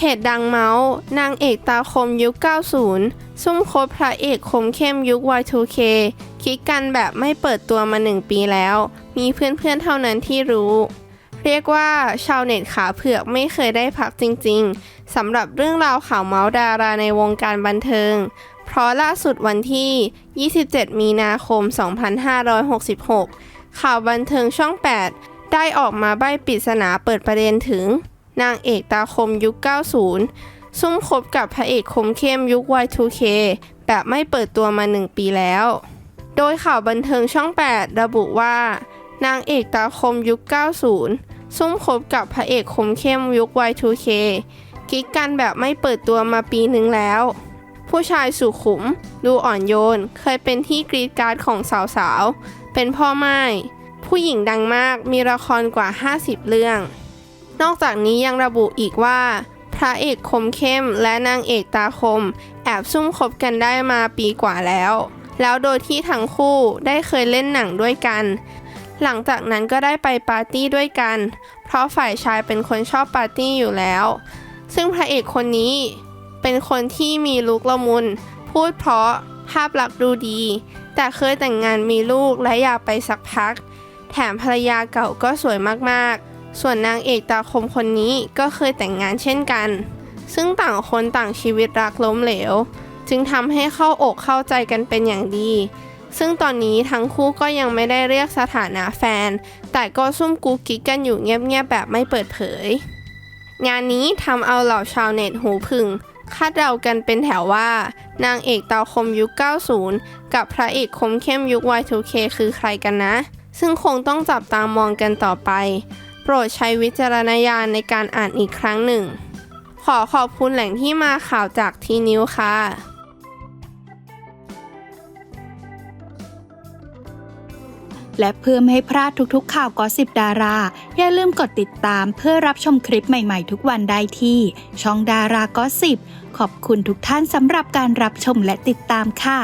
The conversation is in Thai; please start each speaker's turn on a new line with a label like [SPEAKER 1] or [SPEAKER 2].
[SPEAKER 1] เพจดังเมาส์ นางเอกตาคมยุค 90 ซุ่มคบพระเอกคมเข้มยุค Y2K คิดกันแบบไม่เปิดตัวมาหนึ่งปีแล้ว มีเพื่อนๆเท่านั้นที่รู้ เรียกว่าชาวเน็ตขาเผือกไม่เคยได้พักจริงๆ สำหรับเรื่องราวข่าวเมาส์ดาราในวงการบันเทิง เพราะล่าสุดวันที่ 27 มีนาคม 2566 ข่าวบันเทิงช่อง 8 ได้ออกมาใบปริศนาเปิดประเด็นถึง นางเอกตาคมยุค 90 ซุ่มคบกับพระเอกคมเข้มยุค Y2K แบบไม่เปิดตัวมา 1 ปีแล้ว โดยข่าวบันเทิงช่อง 8 ระบุว่า นางเอกตาคมยุค 90 ซุ่มคบกับพระเอกคมเข้มยุค Y2K กิ๊กกันแบบไม่เปิดตัวมาปีหนึ่งแล้ว ผู้ชายสุขุม ดูอ่อนโยน เคยเป็นที่กรีดการ์ดของสาวๆ เป็นพ่อไม้ผู้หญิงดังมากมีละครกว่า 50 เรื่อง นอกจากนี้ยังระบุอีกว่า พระเอกคมเข้มและนางเอกตาคม แอบซุ่มคบกันได้มาปีกว่าแล้ว แล้วโดยที่ทั้งคู่ได้เคยเล่นหนังด้วยกัน หลังจากนั้นก็ได้ไปปาร์ตี้ด้วยกัน เพราะฝ่ายชายเป็นคนชอบปาร์ตี้อยู่แล้ว ซึ่งพระเอกคนนี้ เป็นคนที่มีลุกละมุน พูดเพราะภาพลักษณ์ดูดี แต่เคยแต่งงานมีลูกและอยากไปสักพัก แถมภรรยาเก่าก็สวยมากๆ ส่วนนางเอกตาคมคนนี้ก็เคยแต่งงานเช่นกัน ซึ่งต่างคนต่างชีวิตรักล้มเหลว จึงทำให้เข้าอกเข้าใจกันเป็นอย่างดี ซึ่งตอนนี้ทั้งคู่ก็ยังไม่ได้เรียกสถานะแฟน แต่ก็ซุ่มกุ๊กกิ๊กกันอยู่เงียบๆแบบไม่เปิดเผย งานนี้ทำเอาเหล่าชาวเน็ตหูผึ่งคาดเดากันเป็นแถวว่า นางเอกตาคมยุค 90 กับพระเอกคมเข้มยุค Y2K คือใครกันนะ ซึ่งคงต้องจับตามองกันต่อไปโป รดใช้วิจารณญาณในการอ่านอีกครั้งหนึ่ง ขอขอบคุณแหล่งที่มาข่าวจากทีนิวค่ะ
[SPEAKER 2] และเพื่อไม่ให้พลาดทุกๆข่าวกอสิบดารา อย่าลืมกดติดตามเพื่อรับชมคลิปใหม่ๆทุกวันได้ที่ ช่องดารากอสิบขอบคุณทุกท่านสำหรับการรับชมและติดตามค่ะ